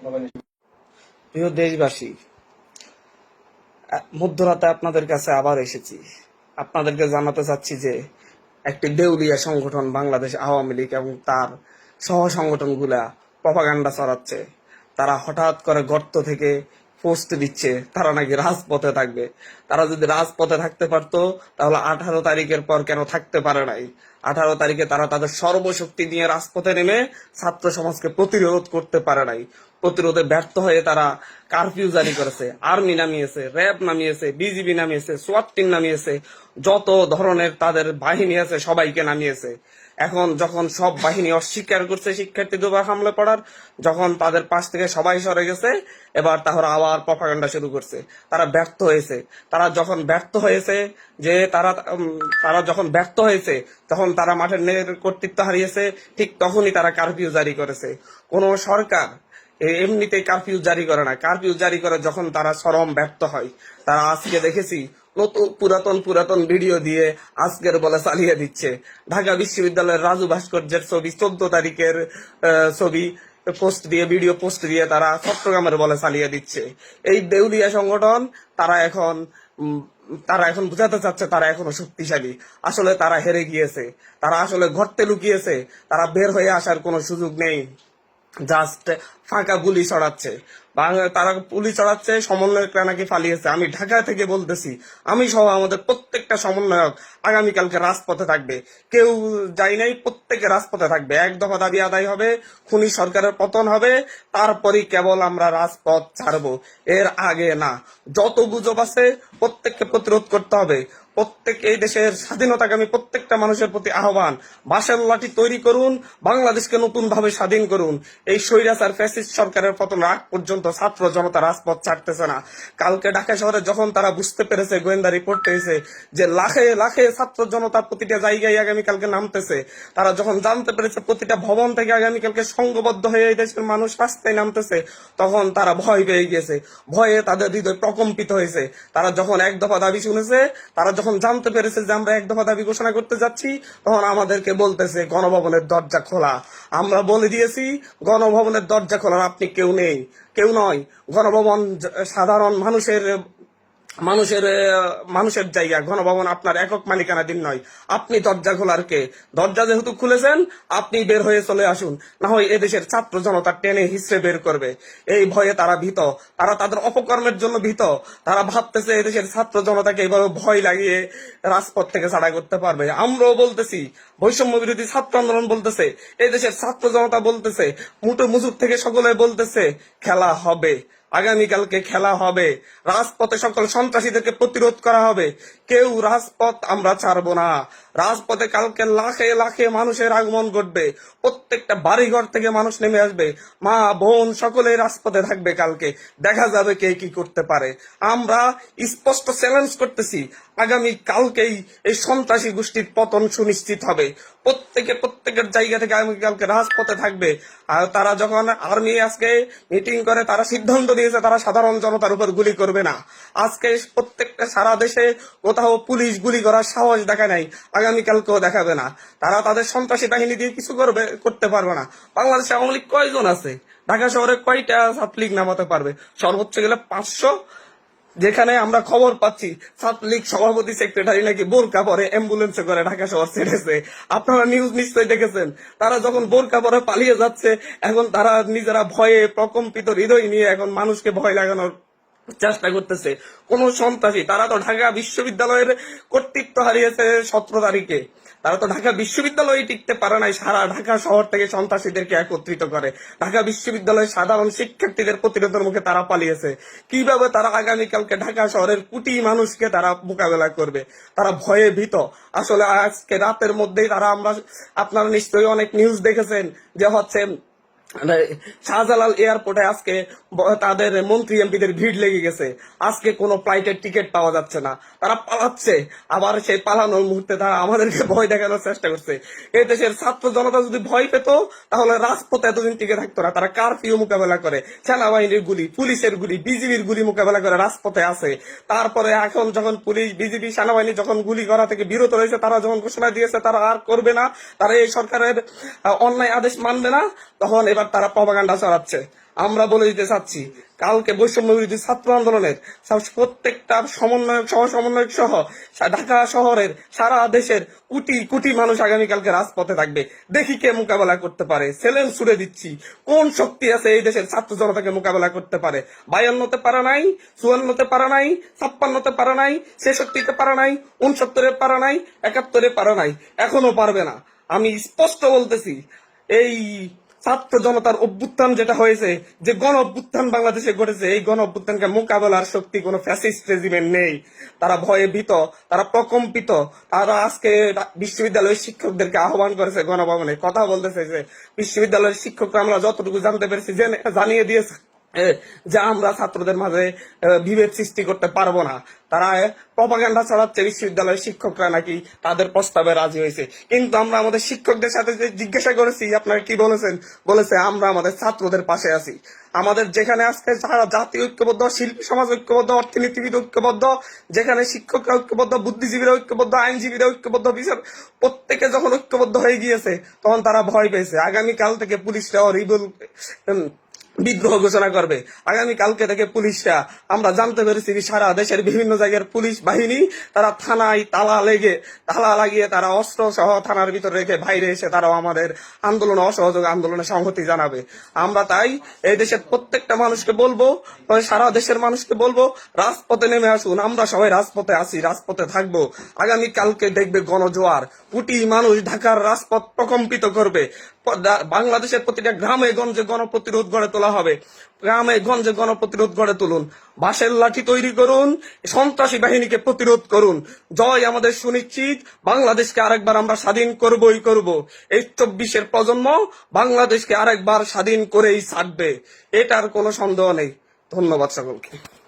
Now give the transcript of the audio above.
প্রিয় দেশবাসী, মধ্যরাতে আপনাদের কাছে আবার এসেছি। আপনাদেরকে জানাতে চাচ্ছি যে একটি দেউলিয়া সংগঠন বাংলাদেশ আওয়ামী লীগ এবং তার সহ সংগঠনগুলা প্রপাগান্ডা ছড়াচ্ছে তারা হঠাৎ করে গর্ত থেকে পোস্ট দিচ্ছে, তারা নাকি রাজপথে থাকবে। তারা যদি রাজপথে থাকতে পারতো, তাহলে আঠারো তারিখের পর কেন থাকতে পারে নাই? আঠারো তারিখে তারা তাদের সর্বশক্তি নিয়ে রাজপথে নেমে ছাত্র সমাজকে প্রতিরোধ করতে পারে নাই। প্রতিরোধে ব্যর্থ হয়ে তারা কারফিউ জারি করেছে। আর্মি নামিয়েছে র্যাব নামিয়েছে বিজিবি নামিয়েছে সোয়াট টিম নামিয়েছে যত ধরনের তাদের বাহিনী আছে, সবাইকে নামিয়েছে। এখন যখন সব বাহিনী অস্বীকার করছে শিক্ষার্থীদের উপর হামলা পড়ার যখন তাদের পাশ থেকে সবাই সরে গেছে, এবার তারা আবার প্রপাগান্ডা শুরু করছে। তারা ব্যর্থ হয়েছে। তারা যখন ব্যর্থ হয়েছে যে তারা তারা যখন ব্যর্থ হয়েছে, তখন তারা মাঠের কর্তৃত্ব হারিয়েছে, ঠিক তখনই তারা কারফিউ জারি করেছে। কোন সরকার এমনিতে কারফিউ জারি করে না। কারফিউ জারি করে যখন তারা চরম ব্যর্থ হয়। তারা আজকে দেখেছি নতুন পুরাতন পুরাতন ভিডিও দিয়ে আজকের বলে চালিয়ে দিচ্ছে। ঢাকা বিশ্ববিদ্যালয়ের রাজু ভাস্কর্যের ছবি, চোদ্দ তারিখের ছবি, পোস্ট দিয়ে, ভিডিও পোস্ট দিয়ে তারা চট্টগ্রামের বলে চালিয়ে দিচ্ছে। এই দেউলিয়া সংগঠন তারা এখন তারা এখন বুঝাতে চাচ্ছে তারা এখনও শক্তিশালী। আসলে তারা হেরে গিয়েছে। তারা আসলে ঘরতে লুকিয়েছে। তারা বের হয়ে আসার কোনো সুযোগ নেই। জাস্ট ফাঁকা গুলি ছড়াচ্ছে। তারা পুলিশ চালাচ্ছে সমন্বয়করা নাকি পালিয়েছে। আমি ঢাকা থেকে বলতেছি, আমি সহ আমাদের প্রত্যেকটা সমন্বয়ক আগামীকালকে রাজপথে থাকবে। কেউ যাই নাই, প্রত্যেকে রাজপথে থাকবে। এক দফা দাবি আদায় হবে, খুনি সরকারের পতন হবে, তারপরই কেবল আমরা রাজপথ ছাড়বো। এর আগে না, যত গুজব আছে প্রত্যেককে প্রতিরোধ করতে হবে। প্রত্যেক এই দেশের স্বাধীনতাকামী প্রত্যেকটা মানুষের প্রতি আহ্বান, বাঁশের লাঠি তৈরি করুন, বাংলাদেশকে নতুন ভাবে স্বাধীন করুন। এই স্বৈরাচার ফ্যাসিস্ট সরকারের পতন আগ পর্যন্ত ছাত্র জনতা রাজপথ ছাড়তেছে না। কালকে ঢাকা শহরে যখন তারা বুঝতে পেরেছে, গোয়েন্দা রিপোর্ট পেয়েছে যে লাখে লাখে ছাত্র জনতা প্রতিটা জায়গায় আগামীকালকে নামতেছে। তারা যখন জানতে পেরেছে প্রতিটা ভবন থেকে আগামীকালকে সংঘবদ্ধ হয়ে এই দেশের মানুষ রাস্তায় নামতেছে, তখন তারা ভয় পেয়ে গেছে। ভয়ে তাদের হৃদয় প্রকম্পিত হয়েছে। তারা যখন এক দফা দাবি শুনেছে, তারা যখন জানতে পেরেছে যে আমরা এক দফা দাবি ঘোষণা করতে যাচ্ছি, তখন আমাদেরকে বলতেছে, গণভবনের দরজা খোলা। আমরা বলে দিয়েছি, গণভবনের দরজা খোলার আপনি কেউ নেই। কেউ নয়, গণভবন সাধারণ মানুষের মানুষের মানুষের জায়গা, গণভবন আপনার একক মালিকানাধীন নয়। আপনি দরজা খোলার কে? দরজা যেহেতু খুলেছেন, আপনি বের হয়ে চলে আসুন। না হয় এদেশের ছাত্র জনতা টেনে হিসড়ে বের করবে। এই ভয়ে তারা ভীত। তারা তাদের অপকর্মের জন্য ভীত। তারা ভাবতেছে এদেশের ছাত্র জনতাকে এইভাবে ভয় লাগিয়ে রাজপথ থেকে ছাড়া করতে পারবে। আমরাও বলতেছি, বৈষম্য বিরোধী ছাত্র আন্দোলন বলতেছে এই দেশের ছাত্র জনতা বলতেছে মুটো মুজুর থেকে সকলে বলতেছে, খেলা হবে। আগামীকালকে খেলা হবে। রাজপথে সকল সন্ত্রাসীদেরকে প্রতিরোধ করা হবে। কেউ রাজপথ আমরা ছাড়বো না। রাজপথে কালকে লাখে লাখে মানুষের আগমন ঘটবে। প্রত্যেকটা বাড়িঘর থেকে মানুষ নেমে আসবে। মা, বোন সকলে রাজপথে থাকবে কালকে। দেখা যাবে কে কি করতে পারে। আমরা স্পষ্ট চ্যালেঞ্জ করতেছি, আগামী কালকেই এই সন্ত্রাসী গোষ্ঠীর পতন সুনিশ্চিত হবে। প্রত্যেকে প্রত্যেকের জায়গা থেকে আগামীকালকে রাজপথে থাকবে। আর তারা যখন আর্মি আজকে মিটিং করে, তারা সিদ্ধান্ত দিয়েছে, তারা সাধারণ জনতার উপর গুলি করবে না। আজকে প্রত্যেকটা সারা দেশে কোথাও পুলিশ গুলি করার সাহস দেখা নাই। আগামীকালকেও দেখাবে না। তারা তাদের সন্ত্রাসী বাহিনী দিয়ে কিছু করবে, করতে পারবে না। বাংলাদেশে আওয়ামী লীগ কয়জন আছে? ঢাকা শহরে কয়টা ছাত্রলীগ নামাতে পারবে? সর্বোচ্চ গেলে পাঁচশো। যেখানে আমরা খবর পাচ্ছি, ছাত্রলীগ সভাপতি, সেক্রেটারি নাকি বোরকা পরে, অ্যাম্বুলেন্সে করে ঢাকা শহর ছেড়েছে। আপনারা নিউজ নিশ্চয়ই দেখেছেন। তারা যখন বোরকা পরে পালিয়ে যাচ্ছে, এখন তারা নিজেরা ভয়ে প্রকম্পিত হৃদয় নিয়ে এখন মানুষকে ভয় লাগানোর চেষ্টা করতেছে। কোন সন্ত্রাসী, তারা তো ঢাকা বিশ্ববিদ্যালয়ের কর্তৃত্ব হারিয়েছে সতেরো তারিখে। তারা তো ঢাকা বিশ্ববিদ্যালয়ে টিকতে পারে নাই, সারা ঢাকা শহর থেকে সন্ত্রাসীদেরকে একত্রিত করে। ঢাকা বিশ্ববিদ্যালয়ের সাধারণ শিক্ষার্থীদের প্রতিরোধের মুখে তারা পালিয়েছে। কীভাবে তারা আগামীকালকে ঢাকা শহরের কোটি মানুষকে তারা মোকাবেলা করবে? তারা ভয়ে ভীত। আসলে আজকে রাতের মধ্যেই তারা আমরা, আপনারা নিশ্চয়ই অনেক নিউজ দেখেছেন যে হচ্ছে শাহজালাল এয়ারপোর্টে আজকে তাদের মন্ত্রী এমপিদের ভিড় লেগে গেছে। আজকে কোনো ফ্লাইটের টিকিট পাওয়া যাচ্ছে না। তারা পালাচ্ছে। আবার সেই পালানোর মুহূর্তে তারা আমাদেরকে ভয় দেখানোর চেষ্টা করছে। এই দেশের ছাত্র জনতা যদি ভয় পেত, তাহলে রাজপথে এতদিন টিকে থাকতো না। তারা কারফিউ মোকাবেলা করে, সেনাবাহিনীর গুলি, পুলিশের গুলি, বিজিবির গুলি মোকাবেলা করে রাজপথে আছে। তারপরে এখন যখন পুলিশ, বিজিবি, সেনাবাহিনী যখন গুলি করা থেকে বিরত রয়েছে, তারা যখন ঘোষণা দিয়েছে, তারা আর করবে না, তারা এই সরকারের অন্যায় আদেশ মানবে না, তখন এবার তারা প্রপাগান্ডা চালাচ্ছে। আমরা বলে দিতে চাচ্ছি, কালকে বৈষম্য বিরোধী ছাত্র আন্দোলনের প্রত্যেকটা সমন্বয়ক সহ সমন্বয়ক সহ ঢাকা শহরের সারা দেশের কোটি কোটি মানুষ আগামীকালকে রাজপথে থাকবে। দেখি কে মোকাবেলা করতে পারে। চ্যালেঞ্জ ছুড়ে দিচ্ছি। কোন শক্তি আছে এই দেশের ছাত্র জনতাকে মোকাবেলা করতে পারে? বায়ান্নতে পারা নাই, চুয়ান্নতে পারা নাই, ছাপ্পান্নতে পারা নাই, ছেষট্টিতে পারা নাই উনসত্তরে পারা নাই, একাত্তরে পারা নাই, এখনও পারবে না। আমি স্পষ্ট বলতেছি, এই ছাত্র জনতার অভ্যুত্থান যেটা হয়েছে, যে গণ অভ্যুত্থান বাংলাদেশে ঘটেছে, এই গণ অভ্যুত্থানকে মোকাবেলার শক্তি কোনো ফ্যাসিস্ট রেজিমেন্ট নেই। তারা ভয়ে ভীত, তারা প্রকম্পিত, তারা আজকে বিশ্ববিদ্যালয়ের শিক্ষকদেরকে আহ্বান করেছে গণভবনে। কথা বলতেছে যে, বিশ্ববিদ্যালয়ের শিক্ষকরা আমরা যতটুকু জানতে পেরেছি, জেনে- জানিয়ে দিয়েছে। যে আমরা ছাত্রদের মাঝে বিভেদ সৃষ্টি করতে পারব না। তারা প্রপাগান্ডা ছড়াচ্ছে বিশ্ববিদ্যালয়ের শিক্ষকরা নাকি তাদের প্রস্তাবে রাজি হয়েছে। কিন্তু আমরা আমাদের শিক্ষকদের সাথে যে জিজ্ঞাসা করেছি, আপনারা কি বলেছেন? বলেছে, আমরা আমাদের ছাত্রদের পাশে আছি। আমাদের যেখানে আজকে সারা জাতি ঐক্যবদ্ধ, শিল্পী, সমাজ ঐক্যবদ্ধ, অর্থনীতিবিদ ঐক্যবদ্ধ, যেখানে শিক্ষকরা ঐক্যবদ্ধ, বুদ্ধিজীবীরা ঐক্যবদ্ধ, আইনজীবীরা ঐক্যবদ্ধ, বিচার, প্রত্যেকে যখন ঐক্যবদ্ধ হয়ে গিয়েছে, তখন তারা ভয় পেয়েছে। আগামীকাল থেকে পুলিশরাও রিবল বিদ্রোহ ঘোষণা করবে। আগামী কালকে থেকে পুলিশরা, আমরা জানতে পেরেছি সারা দেশের বিভিন্ন জায়গার পুলিশ বাহিনী, তারা থানায় তালা লেগে, তালা লাগিয়ে তারা অস্ত্র সহ থানার ভিতরে রেখে বাইরে এসে তারাও আমাদের আন্দোলন, অসহযোগ আন্দোলনে সংহতি জানাবে। আমরা তাই এই দেশের প্রত্যেকটা মানুষকে বলব সারা দেশের মানুষকে বলব, রাজপথে নেমে আসুন। আমরা সবাই রাজপথে আছি, রাজপথে থাকব। আগামী কালকে দেখবে গণজোয়ার। কোটি মানুষ ঢাকার রাজপথ প্রকম্পিত করবে। বাংলাদেশের প্রতিটা গ্রামে গঞ্জে গণপ্রতিরোধ গড়ে তোলা হবে। গ্রামে গঞ্জে গণপ্রতিরোধ গড়ে তুলুন। বাঁশের লাঠি তৈরি করুন। সন্ত্রাসী বাহিনীকে প্রতিরোধ করুন। জয় আমাদের সুনিশ্চিত। বাংলাদেশকে আরেকবার আমরা স্বাধীন করবই করব। এই চব্বিশের প্রজন্ম বাংলাদেশকে আরেকবার স্বাধীন করেই ছাড়বে। এটার কোনো সন্দেহ নেই। ধন্যবাদ সকলকে।